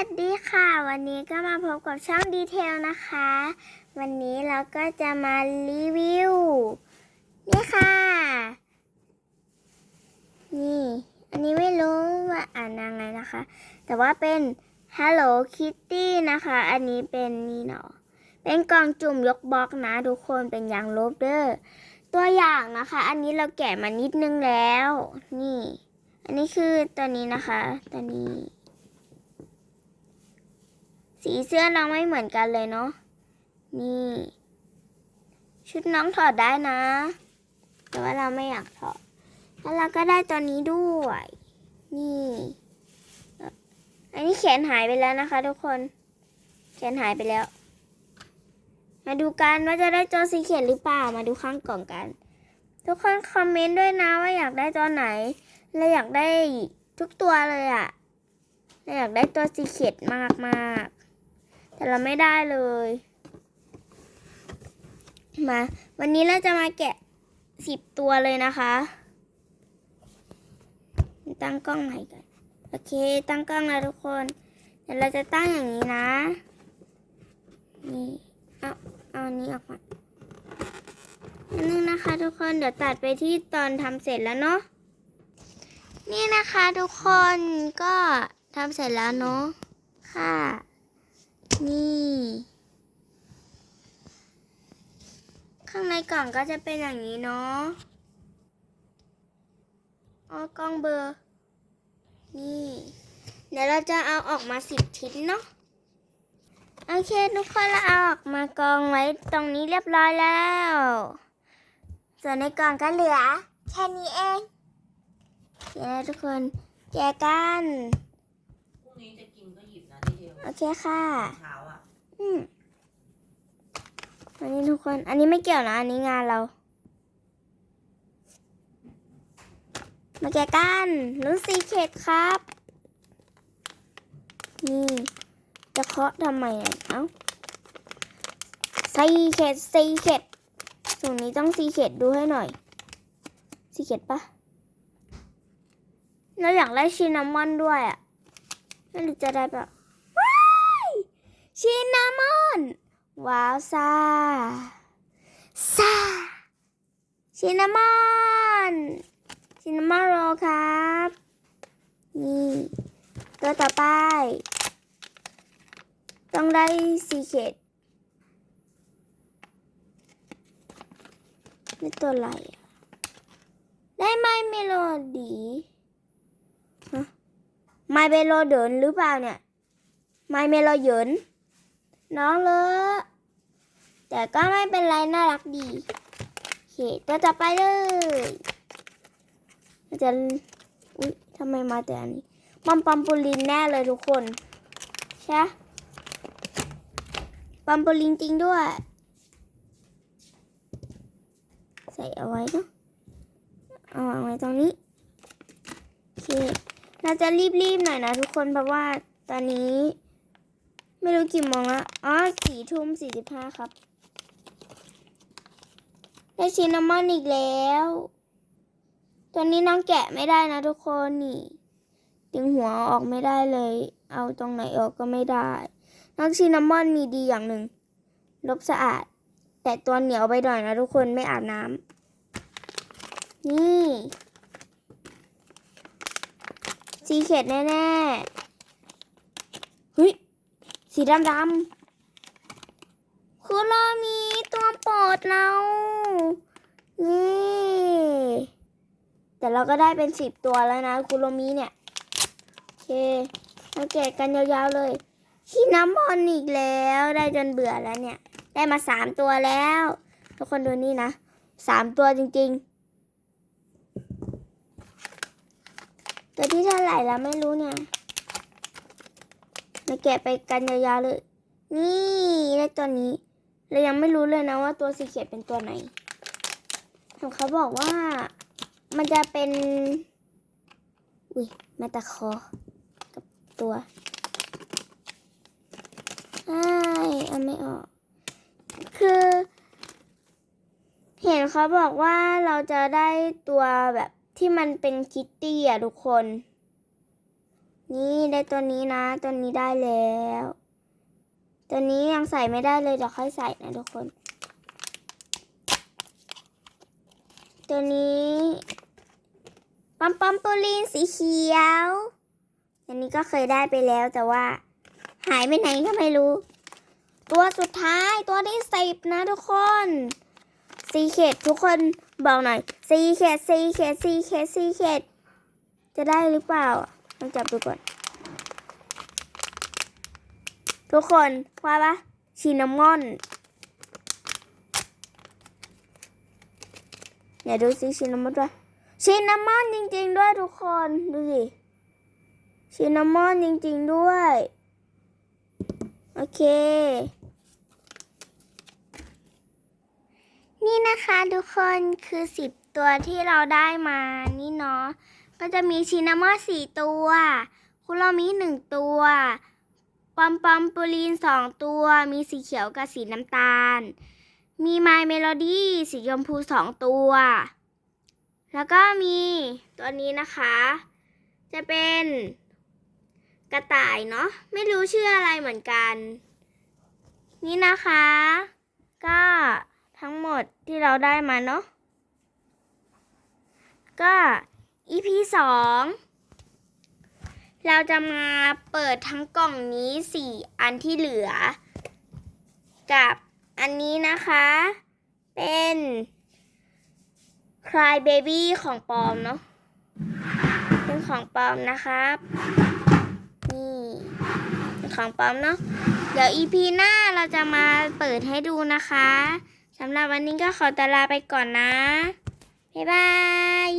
วัสดีค่ะ วันนี้ก็มาพบกับช่องดีเทลนะคะ วันนี้เราก็จะมารีวิว นี่ค่ะ นี่ อันนี้ไม่รู้ว่าอ่านยังไงนะคะ แต่ว่าเป็น Hello Kitty นะคะ อันนี้เป็นนี่เนาะเป็นกล่องจุ่มยกบล็อกนะ ทุกคนเป็นยางลบเดอร์ตัวอย่างนะคะ อันนี้เราแกะมานิดนึงแล้ว นี่ อันนี้คือตัวนี้นะคะตัวนี้ สีเสื้อน้องไม่เหมือนกันเลยเนาะ นี่ ชุดน้องถอดได้นะ แต่ว่าเราไม่อยากถอด แล้วเราก็ได้ตัวนี้ด้วย นี่ อันนี้แขนหายไปแล้วนะคะ ทุกคน แขนหายไปแล้ว มาดูกันว่าจะได้ตัวสีเขียนหรือเปล่า มาดูข้างกล่องกัน ทุกคนคอมเมนต์ด้วยนะว่าอยากได้ตัวไหนเราอยากได้ทุกตัวเลยอะเราอยากได้ตัวสีเขียดมากมาก แต่เราไม่ได้เลย มา วันนี้เราจะมาแกะสิบตัวเลยนะคะ ตั้งกล้องใหม่กันโอเค ตั้งกล้องแล้วทุกคน เดี๋ยวเราจะตั้งอย่างนี้นะ นี่ เอาเอานี้ออกมาอันนึงนะคะทุกคน เดี๋ยวตัดไปที่ตอนทำเสร็จแล้วเนาะ นี่นะคะทุกคนก็ทำเสร็จแล้วเนาะ ค่ะ นี่ ข้างในก ล่องก็จะเป็นอย่างนี้เนาะอ๋อกล้องเบอร์ นี่ เดี๋ยวเราจะเอาออกมาสิบชิ้นเนาะ โอเคทุกคนเราเอาออกมากองไว้ตรงนี้เรียบร้อยแล้ว ส่วนในกล่องก็เหลือแค่นี้เองโอเคนะทุกคนแจกันพรุ่งนี้จะกินก็หยิบนะที่เดียวโอเคค่ะ เช้าอะ อืม อันนี้ทุกคน อันนี้ไม่เกี่ยวนะ อันนี้งานเรา มาแกะกันรู้นสีเขตครับ นี่ จะเคาะทำไมอะเอ้าสีเขตสีเขตตรงนี้ต้องสีเขตดูให้หน่อย สีเขตปะเราอยากได้ชินามอนด้วยอะไม่รู้จะได้ปะว้ายชินามอน ว้าวซ่าซ่าชินามอนชินามอนโรครับ นี่ตัวต่อไป ต้องได้สีเขตนี่ตัวอะไรได้ไมเมโลดีฮะไมเมโลเดินหรือเปล่าเนี่ยไมเมโลเยินน้องเลอะ แต่ก็ไม่เป็นไรน่ารักดีโอเคตัวต่อไปเลยเราจะอุ๊ยทำไมมาแต่อันนี้มัมปัมปูลินแน่เลยทุกคนใช่ปะปัมปูลินจริงด้วย ใส่เอาไว้เนาะเอาวางไว้ตรงนี้โอเคเราจะรีบๆหน่อยนะทุกคนเพราะว่าตอนนี้ ไม่รู้กี่โมงแล้วอ๋อสี่ทุ่มสี่สิบห้าครับ ได้ชินนามอนอีกแล้ว ตัวนี้น้องแกะไม่ได้นะทุกคนนี่ดึงหัวออกไม่ได้เลย เอาตรงไหนออกก็ไม่ได้น้องชินนามอนมีดีอย่างหนึ่งลบสะอาด แต่ตัวเหนียวไปหน่อยนะทุกคนไม่อาบน้ำนี่สีเข็ดแน่ๆเฮ้ยสีดำดำๆคือเรามีตัวโปรดเรา นี่แต่เราก็ได้เป็นสิบตัวแล้วนะคุโรมิเนี่ย โอเคมาแกะกันยาวๆเลยขี้น้ำมอนอีกแล้วได้จนเบื่อแล้วเนี่ย ได้มาสามตัวแล้ว ทุกคนดูนี่นะสามตัวจริง ๆ ตัวที่เท่าไหร่แล้วไม่รู้เนี่ยมาแกะไปกันยาวๆเลย นี่ได้ตัวนี้เรายังไม่รู้เลยนะว่าตัวสีเขียวเป็นตัวไหน เขาบอกว่ามันจะเป็น อุ้ยมาตะคอ กับตัวไอ้ายเอาไม่ออก คือ เห็นเขาบอกว่าเราจะได้ตัวแบบที่มันเป็นคิตตี้อะทุกคน นี่ได้ตัวนี้นะ ตัวนี้ได้แล้ว ตัวนี้ยังใส่ไม่ได้เลยเดี๋ยวค่อยใส่นะทุกคน ตัวนี้ปอมปอมปูลินสีเขียว อันนี้ก็เคยได้ไปแล้วแต่ว่า หายไปไหนก็ไม่รู้ ตัวสุดท้ายตัวที่สิบนะทุกคนซีเขตทุกคนบอกหน่อยซีเขตซีเขตซีเขตซีเขตจะได้หรือเปล่าลองจับดูก่อน ทุกคนว่าปะชินนามอน เดี๋ยดูซิชินนามอนด้วยชินนามอนจริง ๆ ด้วยทุกคนดูสิชินนามอนจริง ๆ ด้วย โอเค นี่นะคะทุกคนคือสิบตัวที่เราได้มานี่เนาะก็จะมีชินนามอนสี่ตัวคุโรมิหนึ่งตัวปอมปอมปูลีนสองตัว มีสีเขียวกับสีน้ำตาล มีไมเมโลดี้สีชมพูสองตัว แล้วก็มีตัวนี้นะคะ จะเป็นกระต่ายเนาะไม่รู้ชื่ออะไรเหมือนกัน นี่นะคะ ก็ทั้งหมดที่เราได้มาเนาะก็ EP สองเราจะมาเปิดทั้งกล่องนี้สี่อันที่เหลือ กับ อันนี้นะคะ เป็น Cry Baby ของปลอมเนาะเป็นของปลอมนะครับ นี่เป็นของปลอมเนาะเดี๋ยว EP หน้าเราจะมาเปิดให้ดูนะคะสำหรับวันนี้ก็ขอตลาไปก่อนนะ บ๊ายบาย